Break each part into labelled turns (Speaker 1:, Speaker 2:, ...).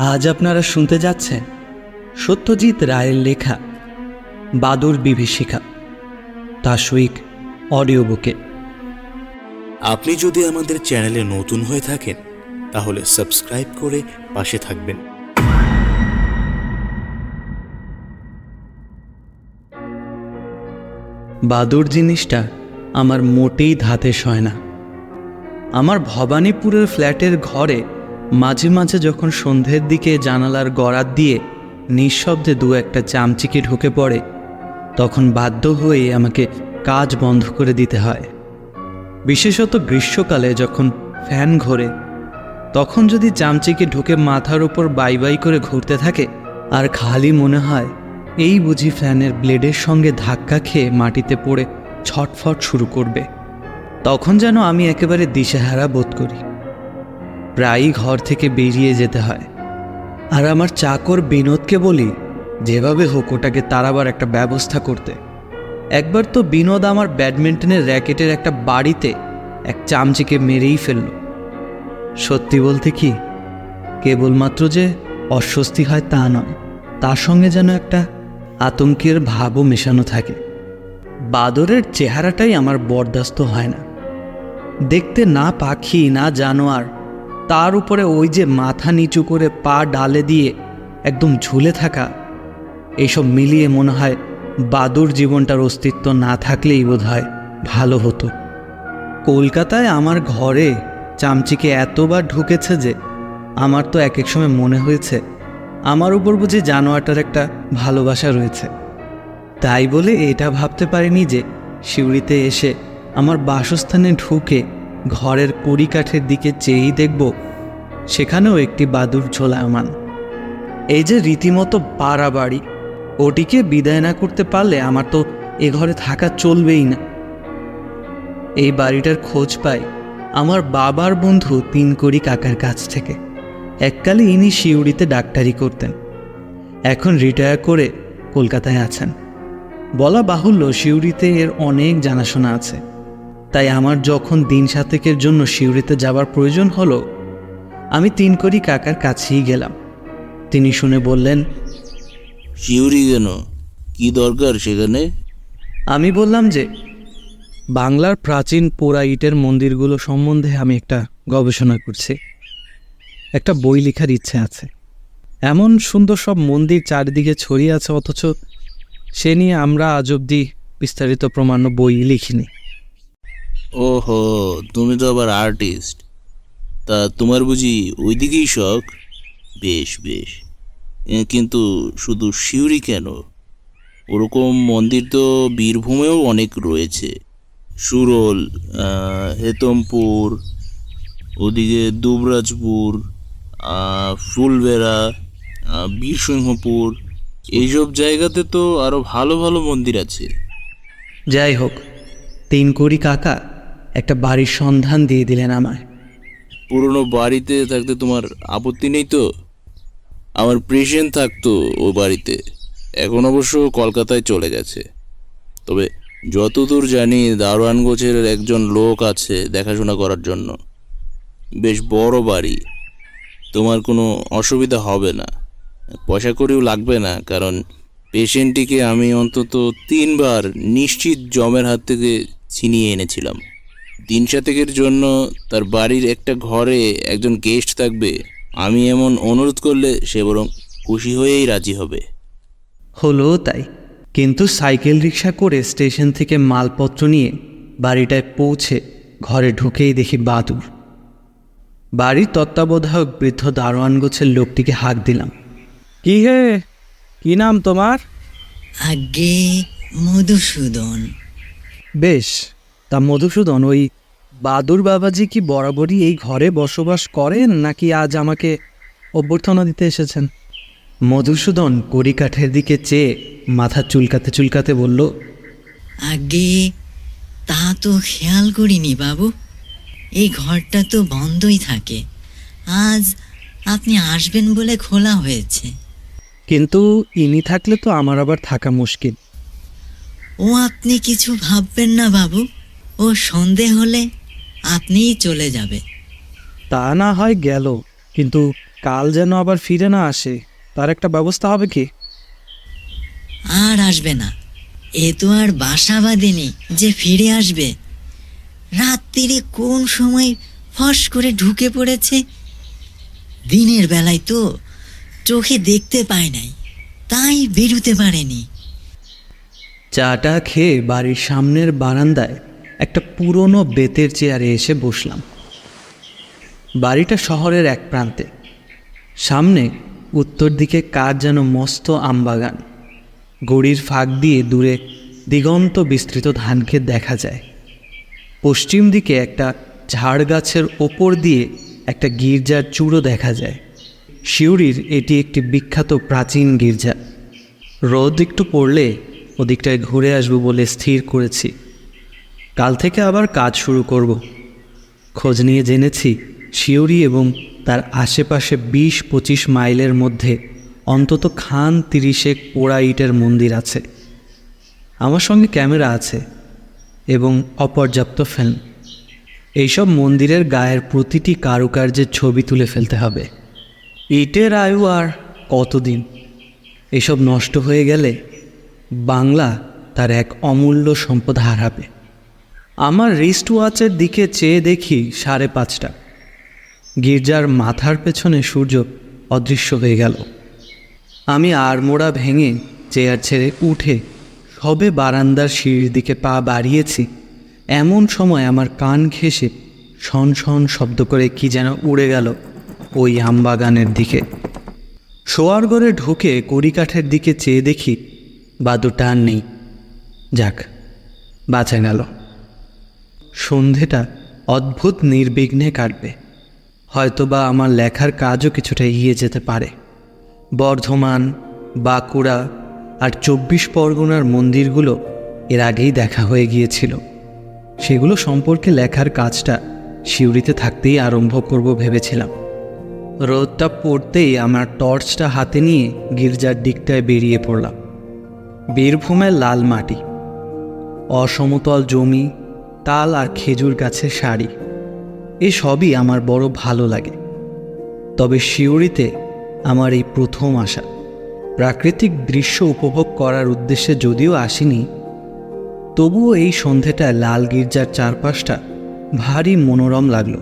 Speaker 1: আজ আপনারা শুনতে যাচ্ছেন সত্যজিৎ রায়ের লেখা বাদুর বিভীষিকা তাসুইক অডিও বুকে
Speaker 2: আপনি যদি আমাদের চ্যানেলে নতুন হয়ে থাকেন তাহলে সাবস্ক্রাইব করে পাশে থাকবেন।
Speaker 1: বাদুর জিনিসটা আমার মোটেই ধাতে সয় না। আমার ভবানীপুরের ফ্ল্যাটের ঘরে মাঝে মাঝে যখন সন্ধ্যের দিকে জানালার গড়াত দিয়ে নিঃশব্দে দু একটা চামচিকে ঢুকে পড়ে, তখন বাধ্য হয়ে আমাকে কাজ বন্ধ করে দিতে হয়। বিশেষত গ্রীষ্মকালে যখন ফ্যান ঘোরে, তখন যদি চামচিকে ঢুকে মাথার উপর বাই বাই করে ঘুরতে থাকে, আর খালি মনে হয় এই বুঝি ফ্যানের ব্লেডের সঙ্গে ধাক্কা খেয়ে মাটিতে পড়ে ছটফট শুরু করবে, তখন যেন আমি একেবারে দিশেহারা বোধ করি। প্রায়ই ঘর থেকে বেরিয়ে যেতে হয়। আর আমার চাকর বিনোদকে বলি, যেভাবে হোক ওটাকে তারাবার একটা ব্যবস্থা করতে। একবার তো বিনোদ আমার ব্যাডমিন্টনের র্যাকেটের একটা বাড়িতে এক চামচিকে মেরেই ফেলল। সত্যি বলতে কি, কেবলমাত্র যে অস্বস্তি হয় তা নয়, তার সঙ্গে যেন একটা আতঙ্কের ভাবও মেশানো থাকে। বাদরের চেহারাটাই আমার বরদাস্ত হয় না। দেখতে না পাখি, না জানোয়ার তার উপরে ওই যে মাথা নিচু করে পা ডালে দিয়ে একদম ঝুলে থাকা এইসব মিলিয়ে মনে হয় বাদুর জীবনটার অস্তিত্ব না থাকলেই বোধ হয় ভালো হতো। কলকাতায় আমার ঘরে চামচিকে এতবার ঢুকেছে যে আমার তো এক এক সময় মনে হয়েছে আমার উপর বুঝি জানোয়ারটার একটা ভালোবাসা রয়েছে। তাই বলে এটা ভাবতে পারিনি যে শিউড়িতে এসে আমার বাসস্থানে ঢুকে ঘরের কড়িকাঠের দিকে চেয়েই দেখব, সেখানেও একটি বাদুর ঝোলায়মান। এই যে রীতিমতো পাড়া বাড়ি ওটিকে বিদায় না করতে পারলে আমার তো এ ঘরে থাকা চলবেই না। এই বাড়িটার খোঁজ পাই আমার বাবার বন্ধু তিনকড়ি কাকার কাছ থেকে। এককালে ইনি শিউড়িতে ডাক্তারি করতেন। এখন রিটায়ার করে কলকাতায় আছেন। বলা বাহুল্য শিউড়িতে এর অনেক জানাশোনা আছে। তাই আমার যখন দিন সাতেকের জন্য শিউড়িতে যাবার প্রয়োজন হলো আমি তিনকড়ি কাকার কাছেই গেলাম। তিনি শুনে বললেন
Speaker 3: শিউরি কেন? কি দরকার সেখানে?
Speaker 1: আমি বললাম যে বাংলার প্রাচীন পোড়া ইটের মন্দিরগুলো সম্বন্ধে আমি একটা গবেষণা করছি। একটা বই লেখার ইচ্ছে আছে। এমন সুন্দর সব মন্দির চারিদিকে ছড়িয়ে আছে অথচ সে নিয়ে আমরা আজ অবধি বিস্তারিত প্রমাণ্য বই লিখিনি।
Speaker 3: ওহো, তুমি তো আবার আর্টিস্ট তা তোমার বুঝি ওইদিকেই শখ? বেশ বেশ। কিন্তু শুধু শিউরি কেন? ওরকম মন্দির তো বীরভূমেও অনেক রয়েছে। সুরল হেতমপুর, ওদিকে দুবরাজপুর ফুলবেড়া বীরসিংহপুর, এইসব জায়গাতে তো আরও ভালো ভালো মন্দির আছে।
Speaker 1: যাই হোক, তিন কোড়ি কাকা একটা বাড়ির সন্ধান দিয়ে দিলেন আমায়।
Speaker 3: পুরনো বাড়িতে থাকতে তোমার আপত্তি নেই তো? আমার প্রেশিয়েন্ট থাকতো ও বাড়িতে। এখন অবশ্য কলকাতায় চলে গেছে। তবে যতদূর জানি দারোয়ান গোছের একজন লোক আছে দেখাশোনা করার জন্য। বেশ বড় বাড়ি। তোমার কোনো অসুবিধা হবে না। পয়সা করেও লাগবে না, কারণ পেশেন্টটিকে আমি অন্তত তিনবার নিশ্চিত জমের হাত থেকে ছিনিয়ে এনেছিলাম। দিন সাতেকের জন্য তার বাড়ির একটা ঘরে একজন গেস্ট থাকবে আমি এমন অনুরোধ করলে সে বরং খুশি হয়েই রাজি হবে।
Speaker 1: হলো তাই। কিন্তু সাইকেল রিক্সা করে স্টেশন থেকে মালপত্র নিয়ে বাড়িটায় পৌঁছে ঘরে ঢুকেই দেখি বাদুর। বাড়ির তত্ত্বাবধায়ক বৃদ্ধ দারোয়ান গোছের লোকটিকে হাঁক দিলাম। কি হে? কি নাম তোমার?
Speaker 4: আগে মধুসূদন।
Speaker 1: বেশ তা মধুসূদন ওই বাদুর বাবাজি কি বরাবরই এই ঘরে বসবাস করেন নাকি আজ আমাকে অভ্যর্থনা দিতে এসেছেন? মধুসূদন কড়িকাঠের দিকে চেয়ে মাথা চুলকাতে চুলকাতে বলল
Speaker 4: আগে তা তো খেয়াল করিনি বাবু। এই ঘরটা তো বন্ধই থাকে। আজ আপনি আসবেন বলে খোলা হয়েছে।
Speaker 1: কিন্তু ইনি থাকলে তো আমার আবার থাকা মুশকিল।
Speaker 4: ও আপনি কিছু ভাববেন না বাবু। ও সন্ধে হলে আপনিই চলে যাবে।
Speaker 1: তা না হয় গেল কিন্তু কাল যেন আবার ফিরে না আসে তার একটা ব্যবস্থা হবে কি?
Speaker 4: আর আসবে না। এ তো আর বাসা বাঁধেনি যে ফিরে আসবে। রাত্রিরে কোন সময় ফস করে ঢুকে পড়েছে? দিনের বেলায় তো চোখে দেখতে পায় নাই তাই বেরুতে পারেনি।
Speaker 1: চাটা খেয়ে বাড়ির সামনের বারান্দায় একটা পুরনো বেতের চেয়ারে এসে বসলাম। বাড়িটা শহরের এক প্রান্তে। সামনে উত্তর দিকে কার যেন মস্ত আমবাগান। গড়ির ফাঁক দিয়ে দূরে দিগন্ত বিস্তৃত ধানক্ষেত দেখা যায়। পশ্চিম দিকে একটা ঝাড় গাছের ওপর দিয়ে একটা গির্জার চূড়ো দেখা যায়। শিউরির এটি একটি বিখ্যাত প্রাচীন গির্জা। রোদ একটু পড়লে ওদিকটায় ঘুরে আসব বলে স্থির করেছি। কাল থেকে আবার কাজ শুরু করব। খোঁজ নিয়ে জেনেছি, শিউরি এবং তার আশেপাশে বিশ পঁচিশ মাইলের মধ্যে অন্তত খান তিরিশেক পোড়া ইটের মন্দির আছে। আমার সঙ্গে ক্যামেরা আছে এবং অপর্যাপ্ত ফিল্ম। এইসব মন্দিরের গায়ের প্রতিটি কারুকার্যের ছবি তুলে ফেলতে হবে। ইটের আয়ু আর কতদিন? এসব নষ্ট হয়ে গেলে বাংলা তার এক অমূল্য সম্পদ হারাবে। আমার রিস্ট ওয়াচের দিকে চেয়ে দেখি সাড়ে পাঁচটা। গির্জার মাথার পেছনে সূর্য অদৃশ্য হয়ে গেল। আমি আড়মোড়া ভেঙে চেয়ার ছেড়ে উঠে সবে বারান্দার সিঁড়ির দিকে পা বাড়িয়েছি। এমন সময় আমার কান ঘেঁষে শন শন শব্দ করে কি যেন উড়ে গেল ওই আমবাগানের দিকে। শোয়ার ঘরে ঢুকে কড়িকাঠের দিকে চেয়ে দেখি বাদুটা আর নেই। যাক, বাঁচা গেল। সন্ধেটা অদ্ভুত নির্বিঘ্নে কাটবে। হয়তোবা আমার লেখার কাজও কিছুটা এগিয়ে যেতে পারে। বর্ধমান, বাঁকুড়া আর চব্বিশ পরগনার মন্দিরগুলো এর আগেই দেখা হয়ে গিয়েছিল। সেগুলো সম্পর্কে লেখার কাজটা শিউরিতে থাকতেই আরম্ভ করব ভেবেছিলাম। রোদটা পড়তেই আমার টর্চটা হাতে নিয়ে গির্জার দিকটায় বেরিয়ে পড়লাম। বীরভূমের লাল মাটি, অসমতল জমি তাল আর খেজুর গাছের শাড়ি। এসবই আমার বড় ভালো লাগে। তবে শিউরিতে আমার এই প্রথম আসা প্রাকৃতিক দৃশ্য উপভোগ করার উদ্দেশ্যে যদিও আসিনি, তবুও এই সন্ধেটায় লাল গির্জার চারপাশটা ভারী মনোরম লাগল।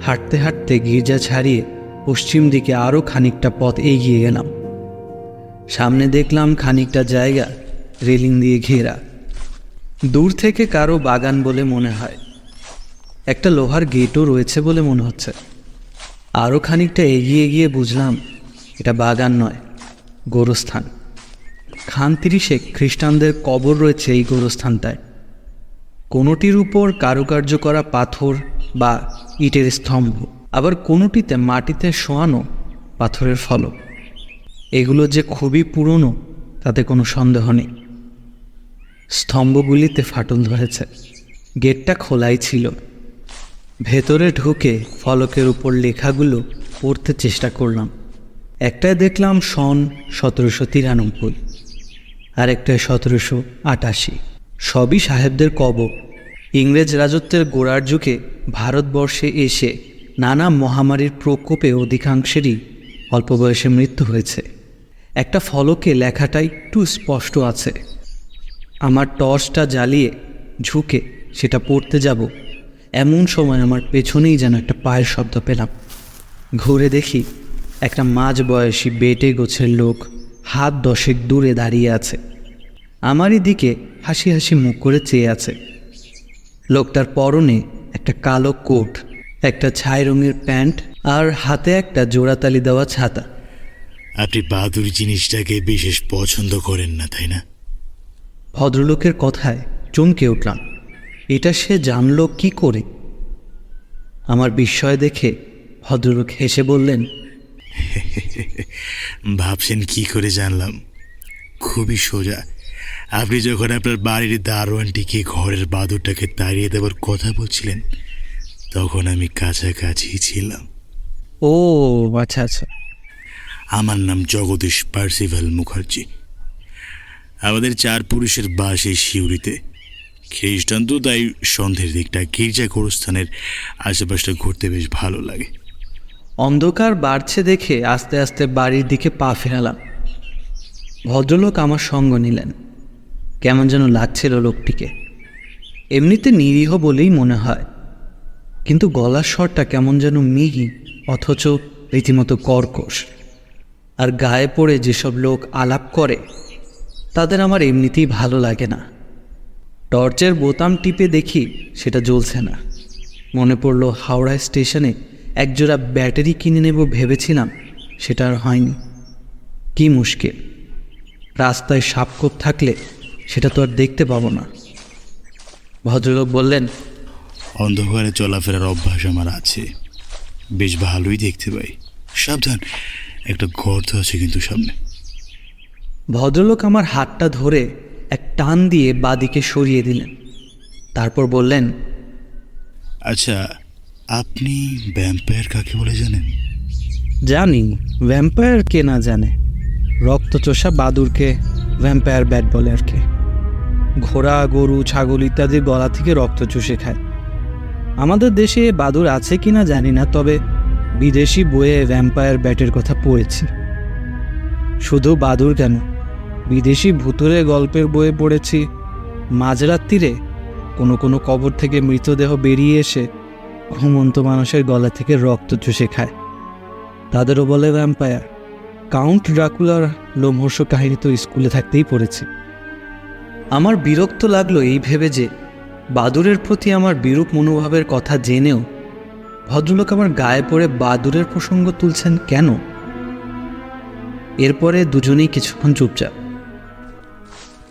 Speaker 1: হাঁটতে হাঁটতে গির্জা ছাড়িয়ে পশ্চিম দিকে আরও খানিকটা পথ এগিয়ে গেলাম সামনে দেখলাম খানিকটা জায়গা রেলিং দিয়ে ঘেরা। দূর থেকে কারও বাগান বলে মনে হয়। একটা লোহার গেটও রয়েছে বলে মনে হচ্ছে। আরও খানিকটা এগিয়ে গিয়ে বুঝলাম, এটা বাগান নয়, গোরস্থান। খান তিরিশে খ্রিস্টানদের কবর রয়েছে এই গোরস্থানটায়। কোনোটির উপর কারুকার্য করা পাথর বা ইটের স্তম্ভ, আবার কোনোটিতে মাটিতে শোয়ানো পাথরের ফলক। এগুলো যে খুবই পুরনো, তাতে কোনো সন্দেহ নেই। স্তম্ভগুলিতে ফাটল ধরেছে। গেটটা খোলাই ছিল। ভেতরে ঢুকে ফলকের উপর লেখাগুলো পড়তে চেষ্টা করলাম। একটায় দেখলাম সন সতেরোশো তিরানব্বই আর একটায় সতেরোশো আটাশি। সবই সাহেবদের কবর। ইংরেজ রাজত্বের গোড়ার যুগে ভারতবর্ষে এসে নানা মহামারীর প্রকোপে অধিকাংশেরই অল্প বয়সে মৃত্যু হয়েছে। একটা ফলকে লেখাটা একটু স্পষ্ট আছে। আমার টর্চটা জ্বালিয়ে ঝুঁকে সেটা পড়তে যাব। এমন সময় আমার পেছনেই যেন একটা পায়ের শব্দ পেলাম। ঘুরে দেখি একটা মাঝ বয়সী বেটে গোছের লোক হাত দশেক দূরে দাঁড়িয়ে আছে। আমারই দিকে হাসি হাসি মুখ করে চেয়ে আছে। লোকটার পরনে একটা কালো কোট, একটা ছাই রঙের প্যান্ট আর হাতে একটা জোড়াতালি দেওয়া ছাতা।
Speaker 2: আপনি বাহাদুর জিনিসটাকে বিশেষ পছন্দ করেন না, তাই না?
Speaker 1: ভদ্রলোকের কথায় চমকে উঠলাম। এটা সে জানল কি করে? আমার বিস্ময় দেখে ভদ্রলোক হেসে বললেন
Speaker 2: ভাবছেন কি করে জানলাম? খুবই সোজা। আপনি যখন আপনার বাড়ির দারোয়ানটিকে ঘরের বাদুরটাকে তাড়িয়ে দেওয়ার কথা বলছিলেন তখন আমি কাছাকাছি ছিলাম।
Speaker 1: ও আচ্ছা আচ্ছা।
Speaker 2: আমার নাম জগদীশ পার্সিভাল মুখার্জি। আমাদের চার পুরুষের বাস এই শিউরিতে খ্রিস্টান তো তাই সন্ধ্যের দিকটা গির্জা গোরস্থানের আশেপাশটা ঘুরতে বেশ ভালো লাগে।
Speaker 1: অন্ধকার বাড়ছে দেখে আস্তে আস্তে বাড়ির দিকে পা ফেরালাম। ভদ্রলোক আমার সঙ্গ নিলেন। কেমন যেন লাগছিল লোকটিকে। এমনিতে নিরীহ বলেই মনে হয়। কিন্তু গলার স্বরটা কেমন যেন মিহি, অথচ রীতিমতো কর্কশ। আর গায়ে পড়ে যেসব লোক আলাপ করে তাদের আমার এমনিতেই ভালো লাগে না। টর্চের বোতাম টিপে দেখি সেটা জ্বলছে না। মনে পড়ল হাওড়া স্টেশনে একজোড়া ব্যাটারি কিনে নেব ভেবেছিলাম, সেটা আর হয়নি। কি মুশকিল। রাস্তায় সাপকোপ থাকলে সেটা তো আর দেখতে পাবো না। ভদ্রলোক বললেন,
Speaker 2: অন্ধকারে চলাফেরার অভ্যাস আমার আছে। বেশ ভালোই দেখতে পাই। সাবধান, একটা গর্ত আছে কিন্তু সামনে।
Speaker 1: ভদ্রলোক আমার হাতটা ধরে এক টান দিয়ে বাদিকে সরিয়ে দিলেন। তারপর বললেন
Speaker 2: আচ্ছা আপনি ভ্যাম্পায়ার কাকে বলে জানেন?
Speaker 1: জানি ভ্যাম্পায়ার কে না জানে। রক্তচোষা বাদুরকে ভ্যাম্পায়ার ব্যাট বলে আর কি ঘোড়া গরু ছাগল ইত্যাদির গলা থেকে রক্ত চুষে খায়। আমাদের দেশে বাদুর আছে কি না জানি না তবে বিদেশি বইয়ে ভ্যাম্পায়ার ব্যাটের কথা পড়েছি। শুধু বাদুর কেন? বিদেশি ভুতুরে গল্পের বইয়ে পড়েছি। মাঝরাত্রিরে কোনো কোনো কবর থেকে মৃতদেহ বেরিয়ে এসে ঘুমন্ত মানুষের গলা থেকে রক্ত চুষে খায়। তাদেরও বলে ভ্যাম্পায়ার কাউন্ট ড্রাকুলার লোমহর্ষ কাহিনী তো স্কুলে থাকতেই পড়েছি। আমার বিরক্ত লাগল এই ভেবে যে বাদুরের প্রতি আমার বিরূপ মনোভাবের কথা জেনেও ভদ্রলোক আমার গায়ে পড়ে বাদুরের প্রসঙ্গ তুলছেন কেন? এরপরে দুজনেই কিছুক্ষণ চুপচাপ।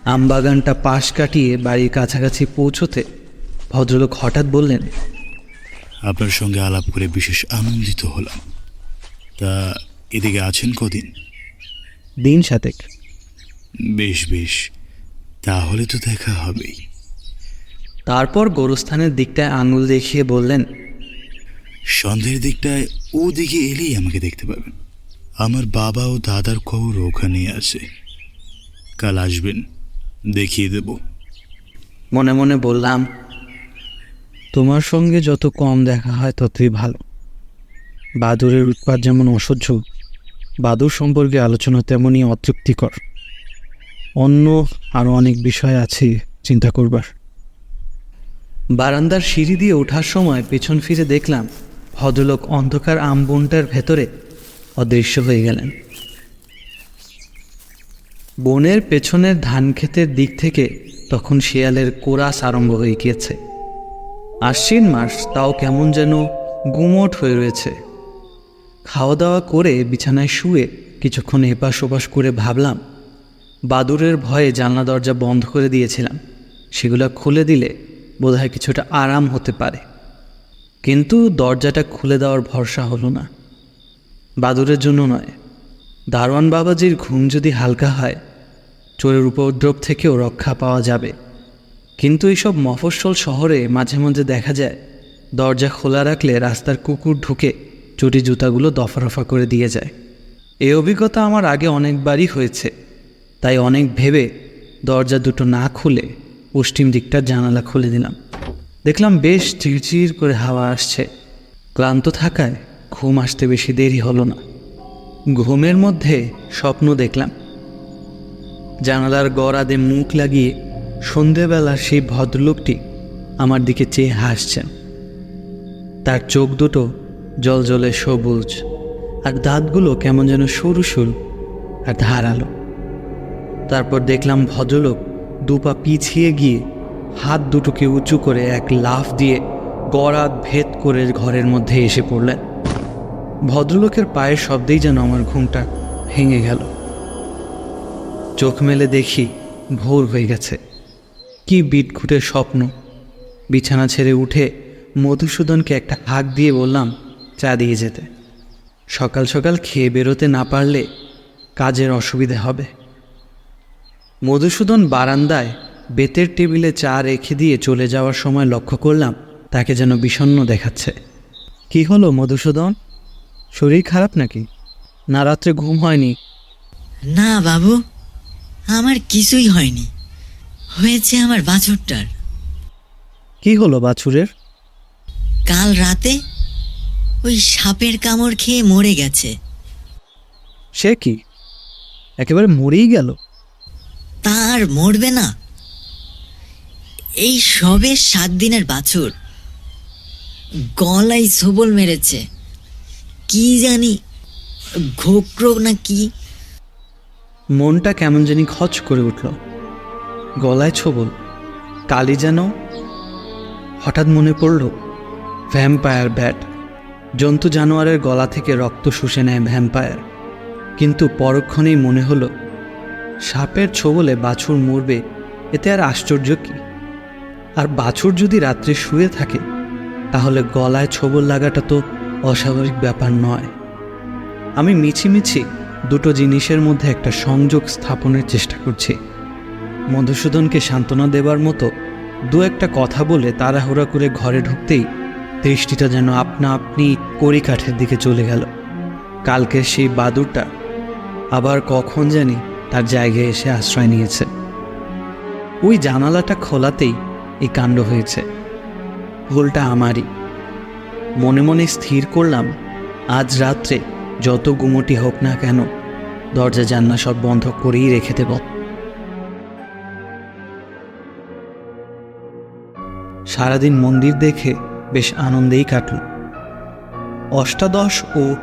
Speaker 1: আমবাগানটা পাশ কাটিয়ে বাড়ির কাছাকাছি পৌঁছতে ভদ্রলোক হঠাৎ বললেন
Speaker 2: আপনার সঙ্গে আলাপ করে বিশেষ আনন্দিত হলাম। তা এদিকে আছেন কদিন?
Speaker 1: দিন সাতেক।
Speaker 2: বেশ বেশ। তাহলে তো দেখা হবেই।
Speaker 1: তারপর গোরস্থানের দিকটায় আঙুল দেখিয়ে বললেন
Speaker 2: সন্ধ্যের দিকটায় ও দিকে এলেই আমাকে দেখতে পাবেন। আমার বাবা ও দাদার খবর ওখানেই আছে। কাল আসবেন। দেখিয়ে দেব।
Speaker 1: মনে মনে বললাম, তোমার সঙ্গে যত কম দেখা হয় ততই ভালো। বাদুরের উৎপাত যেমন অসহ্য, বাদুর সম্পর্কে আলোচনা তেমনই অতৃপ্তিকর। অন্য আরও অনেক বিষয় আছে চিন্তা করবার। বারান্দার সিঁড়ি দিয়ে ওঠার সময় পেছন ফিরে দেখলাম, ভদ্রলোক অন্ধকার আমবনটার ভেতরে অদৃশ্য হয়ে গেলেন। বনের পেছনের ধান ক্ষেতের দিক থেকে তখন শিয়ালের কোরাস আরম্ভ হয়ে গিয়েছে। আশ্বিন মাস তাও কেমন যেন গুমোট হয়ে রয়েছে। খাওয়া দাওয়া করে বিছানায় শুয়ে কিছুক্ষণ এপাশ ওপাশ করে ভাবলাম, বাদুরের ভয়ে জানলা দরজা বন্ধ করে দিয়েছিলাম। সেগুলো খুলে দিলে বোধহয় কিছুটা আরাম হতে পারে। কিন্তু দরজাটা খুলে দেওয়ার ভরসা হলো না। বাদুরের জন্য নয় দারোয়ান বাবাজির ঘুম যদি হালকা হয়, চোরের উপদ্রব থেকেও রক্ষা পাওয়া যাবে। কিন্তু এইসব মফস্বল শহরে মাঝে মাঝে দেখা যায়, দরজা খোলা রাখলে রাস্তার কুকুর ঢুকে চটি জুতাগুলো দফা রফা করে দিয়ে যায়। এই অভিজ্ঞতা আমার আগে অনেকবারই হয়েছে, তাই অনেক ভেবে দরজা দুটো না খুলে পশ্চিম দিকটার জানালা খুলে দিলাম। দেখলাম বেশ চিরচির করে হাওয়া আসছে, ক্লান্ত থাকায় ঘুম আসতে বেশি দেরি হলো না। ঘুমের মধ্যে স্বপ্ন দেখলাম। জানালার গড়াদে মুখ লাগিয়ে সন্ধেবেলা সেই ভদ্রলোকটি আমার দিকে চেয়ে হাসছেন। তার চোখ দুটো জলজলে সবুজ, আর দাঁতগুলো কেমন যেন সরু সরু আর ধারালো। তারপর দেখলাম ভদ্রলোক দুপা পিছিয়ে গিয়ে হাত দুটোকে উঁচু করে এক লাফ দিয়ে গড়াত ভেদ করে ঘরের মধ্যে এসে পড়লেন। ভদ্রলোকের পায়ের শব্দেই যেন আমার ঘুমটা ভেঙে গেল। চোখ মেলে দেখি ভোর হয়ে গেছে। কি বিটঘুটের স্বপ্ন। বিছানা ছেড়ে উঠে মধুসূদনকে একটা হাঁক দিয়ে বললাম, চা দিয়ে যেতে। সকাল সকাল খেয়ে বেরোতে না পারলে কাজের অসুবিধে হবে মধুসূদন বারান্দায় বেতের টেবিলে চা রেখে দিয়ে চলে যাওয়ার সময় লক্ষ্য করলাম তাকে যেন বিষণ্ণ দেখাচ্ছে। কি হলো মধুসূদন? শরীর খারাপ নাকি? না রাত্রে ঘুম হয়নি।
Speaker 4: না বাবু আমার কিছুই হয়নি। হয়েছে আমার বাছুরটার।
Speaker 1: কি হলো বাছুরের?
Speaker 4: কাল রাতে ওই সাপের কামড় খেয়ে মরে গেছে।
Speaker 1: সে কি? একেবারে মরেই গেল?
Speaker 4: তার মরবে না। এই সবে সাত দিনের বাছুর। গলায় সবল মেরেছে। কি জানি, ঘোক্র না কি?
Speaker 1: মনটা কেমন জানি খচ করে উঠল। গলায় ছোবল। কালি যেন হঠাৎ মনে পড়ল ভ্যাম্পায়ার ব্যাট জন্তু জানোয়ারের গলা থেকে রক্ত শুষে নেয় ভ্যাম্পায়ার কিন্তু পরক্ষণেই মনে হলো, সাপের ছোবলে বাছুর মরবে, এতে আর আশ্চর্য কি? আর বাছুর যদি রাত্রে শুয়ে থাকে, তাহলে গলায় ছোবল লাগাটা তো অস্বাভাবিক ব্যাপার নয়। আমি মিছিমিছি দুটো জিনিসের মধ্যে একটা সংযোগ স্থাপনের চেষ্টা করছি। মধুসূদনকে সান্ত্বনা দেবার মতো দু একটা কথা বলে তাড়াহুড়া করে ঘরে ঢুকতেই দৃষ্টিটা যেন আপনা আপনি কড়িকাঠের দিকে চলে গেল। কালকের সেই বাদুরটা আবার কখন জানি তার জায়গায় এসে আশ্রয় নিয়েছে। ওই জানালাটা খোলাতেই এই কাণ্ড হয়েছে। ভুলটা আমারই। মনে মনে স্থির করলাম, আজ রাত্রে যত গুমটি হোক না কেন, দরজা জান্না সব বন্ধ করেই রেখে দেব। সারাদিন মন্দির দেখে বেশ আনন্দেই কাটল। অষ্টাদশ ও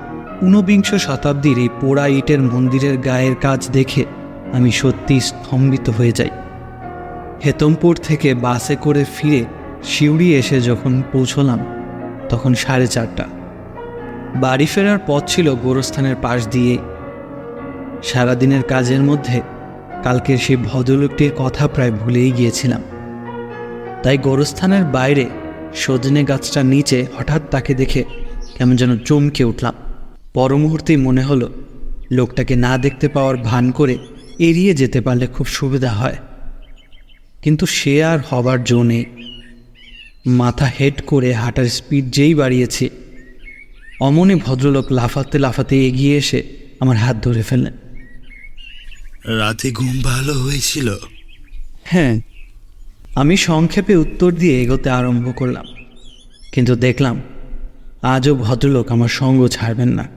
Speaker 1: ঊনবিংশ শতাব্দীর এই পোড়া ইটের মন্দিরের গায়ের কাজ দেখে আমি সত্যি স্তম্ভিত হয়ে যাই। হেতমপুর থেকে বাসে করে ফিরে শিউড়ি এসে যখন পৌঁছলাম তখন সাড়ে চারটা। বাড়ি ফেরার পথ ছিল গোরস্থানের পাশ দিয়ে। সারাদিনের কাজের মধ্যে কালকের সেই ভদ্রলোকটির কথা প্রায় ভুলেই গিয়েছিলাম। তাই গোরস্থানের বাইরে সজনে গাছটার নিচে হঠাৎ তাকে দেখে কেমন যেন চমকে উঠলাম। পর মুহূর্তেই মনে হলো, লোকটাকে না দেখতে পাওয়ার ভান করে এড়িয়ে যেতে পারলে খুব সুবিধা হয়। কিন্তু সে আর হবার জো নেই। মাথা হেড করে হাঁটার স্পিড যেই বাড়িয়েছে অমনে ভদ্রলোক লাফাতে লাফাতে এগিয়ে এসে আমার হাত ধরে ফেললেন।
Speaker 2: রাতে ঘুম ভালো হয়েছিল?
Speaker 1: হ্যাঁ আমি সংক্ষেপে উত্তর দিয়ে এগোতে আরম্ভ করলাম কিন্তু দেখলাম আজও ভদ্রলোক আমার সঙ্গ ছাড়বেন না।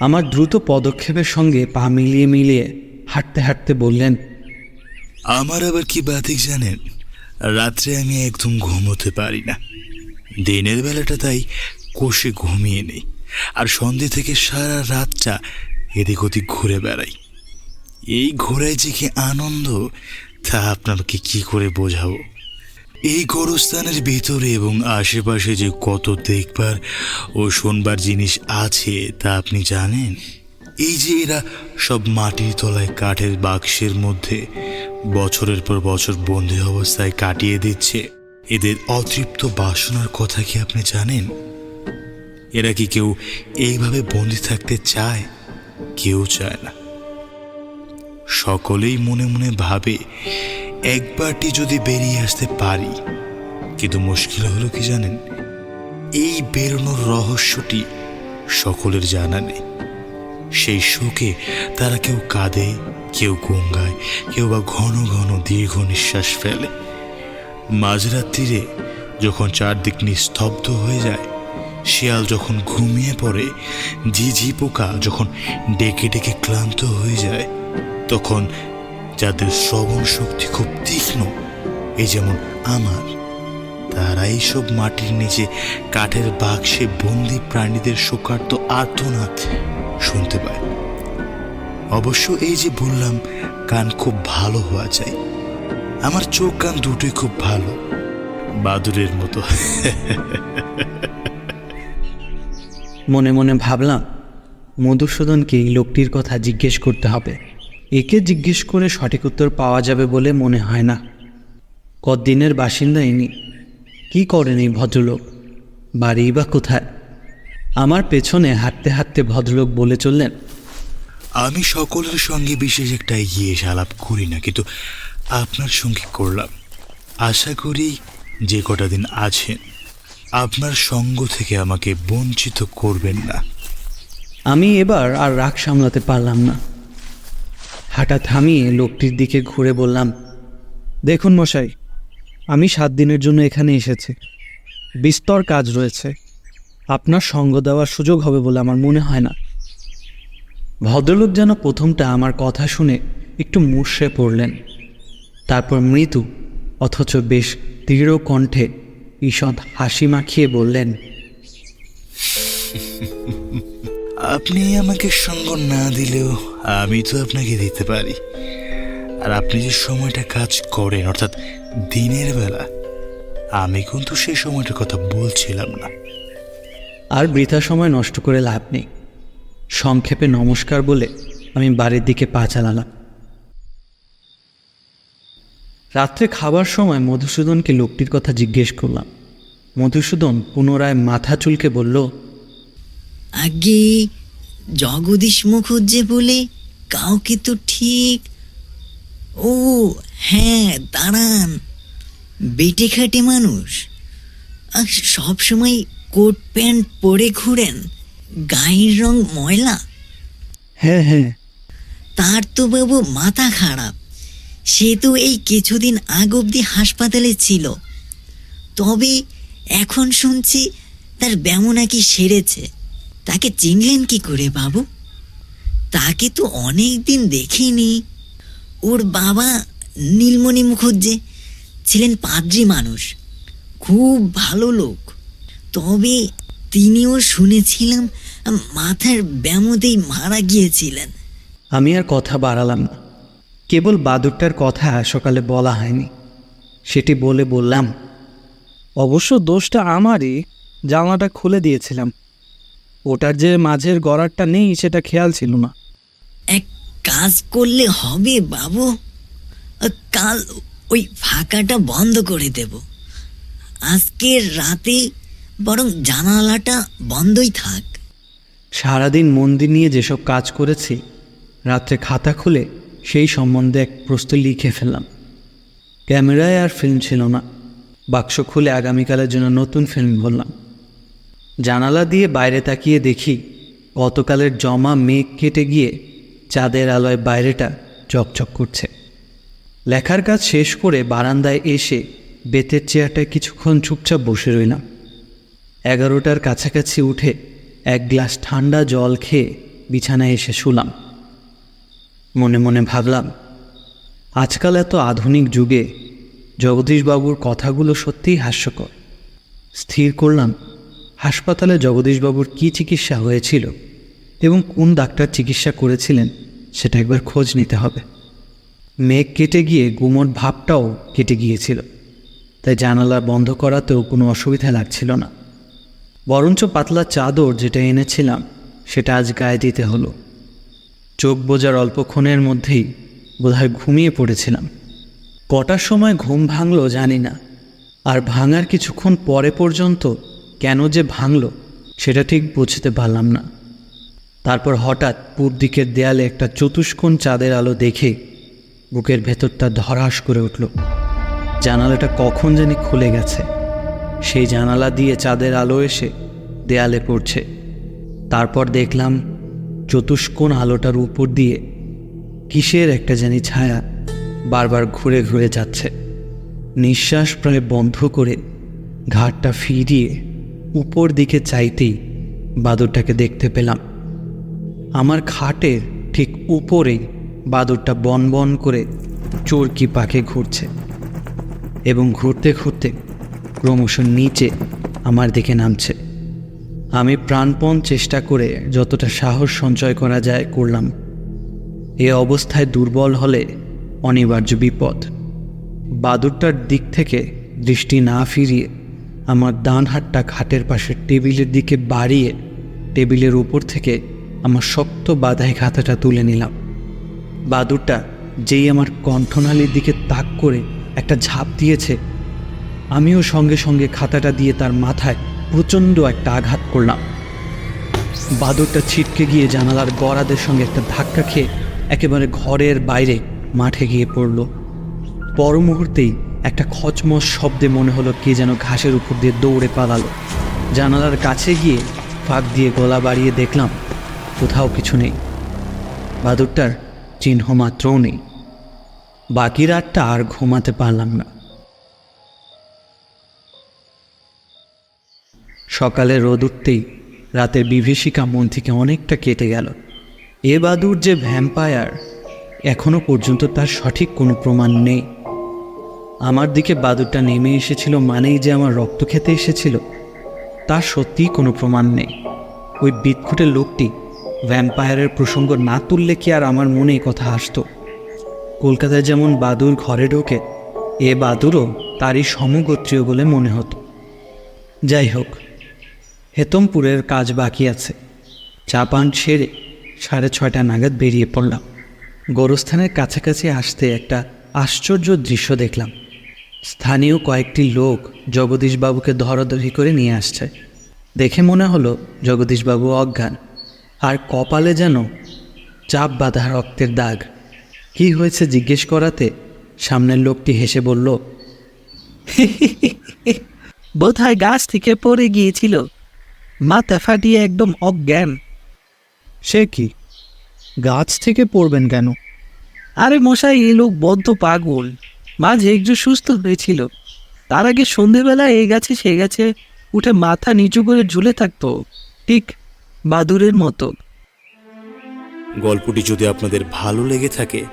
Speaker 1: আমার দ্রুত পদক্ষেপের সঙ্গে পা মিলিয়ে মিলিয়ে হাঁটতে হাঁটতে বললেন
Speaker 2: আমার আবার কি বাতিক জানেন? রাত্রে আমি একদম ঘুমোতে পারি না। দিনের বেলাটা তাই কষে ঘুমিয়ে নেই। আর সন্ধে থেকে সারা রাতটা এদিক ওদিক ঘুরে বেড়াই। এই ঘোরায় যে কি আনন্দ, তা আপনাকে কি করে বোঝাবো? এই গোরস্থানের ভিতরে এবং আশেপাশে যে কত দেখবার ও শোনবার জিনিস আছে, তা আপনি জানেন? এই যে এরা সব মাটির তলায় কাঠের বাক্সের মধ্যে বছরের পর বছর বন্দি অবস্থায় কাটিয়ে দিচ্ছে। এদের অতৃপ্ত বাসনার কথা কি আপনি জানেন? এরা কি কেউ এইভাবে বন্দি থাকতে চায়? কেউ চায় না। সকলেই মনে মনে ভাবে একবারটি যদি বেরিয়ে আসতে পারি। কিন্তু মুশকিল হলো কি জানেন? এই বেরোনোর রহস্যটি সকলের জানা নেই। সেই শোকে তারা কেউ কাঁদে, কেউ গঙ্গায়, কেউ বা ঘন ঘন দীর্ঘ নিঃশ্বাস ফেলে। মাঝরাত্রিরে যখন চারদিক নিস্তব্ধ হয়ে যায়, শিয়াল যখন ঘুমিয়ে পড়ে, ঝিঝি পোকা যখন ডেকে ডেকে ক্লান্ত হয়ে যায়, তখন যাদের শ্রবণ শক্তি খুব তীক্ষ্ণ এই যেমন আমার তারা এইসব মাটির নিচে কাঠের বাক্সে বন্দি প্রাণীদের শোকার্ত আর্তনাদ। শুনতে পায়। অবশ্য এই যে বললাম, কান খুব ভালো হওয়া চাই। আমার চোখ কান দুটোই খুব ভালো। বাদুরের মতো।
Speaker 1: মনে মনে ভাবলাম মধুসূদনকে এই লোকটির কথা জিজ্ঞেস করতে হবে। একে জিজ্ঞেস করে সঠিক উত্তর পাওয়া যাবে বলে মনে হয় না। কদিনের বাসিন্দা ইনি? কী করেন এই ভদ্রলোক? বাড়ি বা কোথায়? আমার পেছনে হাঁটতে হাঁটতে ভদ্রলোক বলে চললেন
Speaker 2: আমি সকলের সঙ্গে বিশেষ একটা এগিয়ে আলাপ করি না কিন্তু আপনার সঙ্গে করলাম। আশা করি যে কটা দিন আছেন আপনার সঙ্গ থেকে আমাকে বঞ্চিত করবেন না।
Speaker 1: আমি এবার আর রাগ সামলাতে পারলাম না। হাঁটা থামিয়ে লোকটির দিকে ঘুরে বললাম দেখুন মশাই আমি সাত দিনের জন্য এখানে এসেছি। বিস্তর কাজ রয়েছে। আপনার সঙ্গ দেওয়ার সুযোগ হবে বলে আমার মনে হয় না। ভদ্রলোক যেন প্রথমটা আমার কথা শুনে একটু মুষড়ে পড়লেন। তারপর মৃদু, অথচ বেশ দৃঢ় কণ্ঠে ঈষৎ হাসি মাখিয়ে বললেন,
Speaker 2: আপনি আমাকে সঙ্গ না দিলেও আমি তো আপনাকে দিতে পারি। আর আপনি যে সময়টা কাজ করেন, অর্থাৎ দিনের বেলা, আমি কিন্তু সেই সময়টার কথা বলছিলাম না।
Speaker 1: আর বৃথা সময় নষ্ট করে লাভ নেই। সংক্ষেপে নমস্কার বলে আমি বাড়ির দিকে পা চালালাম। রাত্রে খাবার সময় মধুসূদনকে লোকটির কথা জিজ্ঞেস করলাম। মধুসূদন পুনরায় মাথা চুলকে বলল,
Speaker 4: আগে জগদীশ মুখুজ্জে বলে কাউকে তো ঠিক ও হ্যাঁ দাঁড়ান। বেটে খাটে মানুষ। আর সবসময় কোট প্যান্ট পরে ঘুরেন গায়ের রং ময়লা?
Speaker 1: হ্যাঁ হ্যাঁ।
Speaker 4: তার তো বাবু মাথা খারাপ। সে তো এই কিছুদিন আগ অবধি হাসপাতালে ছিল। তবে এখন শুনছি তার ব্যামো নাকি সেরেছে। তাকে চিনলেন কি করে বাবু? তাকে তো অনেক দিন দেখিনি। ওর বাবা নীলমণি মুখুজ্জে ছিলেন পাদ্রী মানুষ খুব ভালো লোক। তবে তিনিও শুনেছিলাম মাথার ব্যামোতেই মারা গিয়েছিলেন।
Speaker 1: আমি আর কথা বাড়ালাম না। কেবল বাদুরটার কথা সকালে বলা হয়নি। সেটি বলে বললাম অবশ্য দোষটা আমারই জানলাটা খুলে দিয়েছিলাম। ওটার যে মাঝের গড়ারটা নেই সেটা খেয়াল ছিল না।
Speaker 4: এক কাজ করলে হবে বাবু। কাল ওই ফাঁকাটা বন্ধ করে দেব। আজকের রাতে বরং জানালাটা বন্ধই থাক।
Speaker 1: সারাদিন মন্দির নিয়ে যেসব কাজ করেছি, রাত্রে খাতা খুলে সেই সম্বন্ধে এক প্রস্তুত লিখে ফেললাম। ক্যামেরায় আর ফিল্ম ছিল না। বাক্স খুলে আগামীকালের জন্য নতুন ফিল্ম বললাম। জানালা দিয়ে বাইরে তাকিয়ে দেখি, গতকালের জমা মেঘ কেটে গিয়ে চাঁদের আলোয় বাইরেটা চকচক করছে। লেখার কাজ শেষ করে বারান্দায় এসে বেতের চেয়ারটায় কিছুক্ষণ চুপচাপ বসে রইলাম। এগারোটার কাছাকাছি উঠে এক গ্লাস ঠান্ডা জল খেয়ে বিছানায় এসে শুলাম। মনে মনে ভাবলাম, আজকাল এত আধুনিক যুগে জগদীশবাবুর কথাগুলো সত্যিই হাস্যকর। স্থির করলাম, হাসপাতালে জগদীশবাবুর কী চিকিৎসা হয়েছিল এবং কোন ডাক্তার চিকিৎসা করেছিলেন সেটা একবার খোঁজ নিতে হবে। মেঘ কেটে গিয়ে গুমট ভাবটাও কেটে গিয়েছিল, তাই জানালা বন্ধ করাতেও কোনো অসুবিধা লাগছিল না। বরঞ্চ পাতলা চাদর যেটা এনেছিলাম, সেটা আজ গায়ে দিতে হলো। চোখ বোঝার অল্পক্ষণের মধ্যেই বোধহয় ঘুমিয়ে পড়েছিলাম। কটার সময় ঘুম ভাঙল জানি না, আর ভাঙার কিছুক্ষণ পরে পর্যন্ত কেন যে ভাঙল, সেটা ঠিক বুঝতে পারলাম না। তারপর হঠাৎ পূর্ব দিকের দেয়ালে একটা চতুষ্কোণ চাঁদের আলো দেখে বুকের ভেতরটা ধরাস করে উঠল। জানালাটা কখন জানি খুলে গেছে। সেই জানালা দিয়ে চাঁদের আলো এসে দেয়ালে পড়ছে। তারপর দেখলাম চতুষ্কোণ আলোটার উপর দিয়ে কিসের একটা জানি ছায়া বারবার ঘুরে ঘুরে যাচ্ছে। নিঃশ্বাস প্রায় বন্ধ করে ঘাটটা ফিরিয়ে উপর দিকে চাইতেই বাদুরটাকে দেখতে পেলাম। আমার খাটের ঠিক উপরেই বাদুরটা বন বন করে চোরকি পাখে ঘুরছে এবং ঘুরতে ঘুরতে ক্রমশ নিচে আমার দিকে নামছে। আমি প্রাণপণ চেষ্টা করে যতটা সাহস সঞ্চয় করা যায় করলাম। এ অবস্থায় দুর্বল হলে অনিবার্য বিপদ। বাদুরটার দিক থেকে দৃষ্টি না ফিরিয়ে আমার ডান হাতটা খাটের পাশে টেবিলের দিকে বাড়িয়ে টেবিলের উপর থেকে আমার শক্ত বাধাই খাতাটা তুলে নিলাম। বাদুরটা যেই আমার কণ্ঠনালীর দিকে তাক করে একটা ঝাঁপ দিয়েছে আমিও সঙ্গে সঙ্গে খাতাটা দিয়ে তার মাথায় প্রচণ্ড একটা আঘাত করলাম। বাদুরটা ছিটকে গিয়ে জানালার গড়াদের সঙ্গে একটা ধাক্কা খেয়ে একেবারে ঘরের বাইরে মাঠে গিয়ে পড়ল। পর মুহূর্তেই একটা খচমচ শব্দে মনে হলো কে যেন ঘাসের উপর দিয়ে দৌড়ে পালালো। জানালার কাছে গিয়ে ফাঁক দিয়ে গলা বাড়িয়ে দেখলাম, কোথাও কিছু নেই। বাদুরটার চিহ্ন মাত্রও নেই। বাকি রাতটা আর ঘুমাতে পারলাম না। সকালে রোদ উঠতেই রাতের বিভীষিকা মন থেকে অনেকটা কেটে গেল। এ বাদুর যে ভ্যাম্পায়ার, এখনও পর্যন্ত তার সঠিক কোনো প্রমাণ নেই। আমার দিকে বাদুরটা নেমে এসেছিল মানেই যে আমার রক্ত খেতে এসেছিল তার সত্যিই কোনো প্রমাণ নেই। ওই বিদঘুটের লোকটি ভ্যাম্পায়ারের প্রসঙ্গ না তুললে কি আর আমার মনে কথা আসতো? কলকাতায় যেমন বাদুর ঘরে ঢোকে, এ বাদুরও তারই সমগোত্রীয় বলে মনে হতো। যাই হোক হেতমপুরের কাজ বাকি আছে। চা পান সেরে সাড়ে ছয়টা নাগাদ বেরিয়ে পড়লাম। গোরস্থানের কাছাকাছি আসতে একটা আশ্চর্য দৃশ্য দেখলাম। স্থানীয় কয়েকটি লোক জগদীশবাবুকে ধরাধরি করে নিয়ে আসছে। দেখে মনে হলো জগদীশবাবু অজ্ঞান, আর কপালে যেন চাপ বাঁধা রক্তের দাগ। কি হয়েছে জিজ্ঞেস করাতে সামনের লোকটি হেসে বলল
Speaker 5: বোধহয় গাছ থেকে পড়ে গিয়েছিল। মাথা ফাটিয়ে একদম অজ্ঞান।
Speaker 1: সে কি? গাছ থেকে পড়বেন কেন?
Speaker 5: আরে মশাই এই লোক বদ্ধ পাগল। মাঝে একটু সুস্থ হয়েছিল। তার আগে সন্ধেবেলা এই গাছে সে গাছে উঠে মাথা নিচু করে ঝুলে থাকতো ঠিক বাদুরের মতো।
Speaker 2: গল্পটি যদি আপনাদের ভালো লেগে থাকে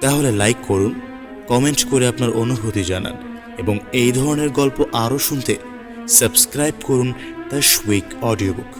Speaker 2: তাহলে লাইক করুন কমেন্ট করে আপনার অনুভূতি জানান এবং এই ধরনের গল্প আরও শুনতে সাবস্ক্রাইব করুন দ্য সুইক অডিও বুক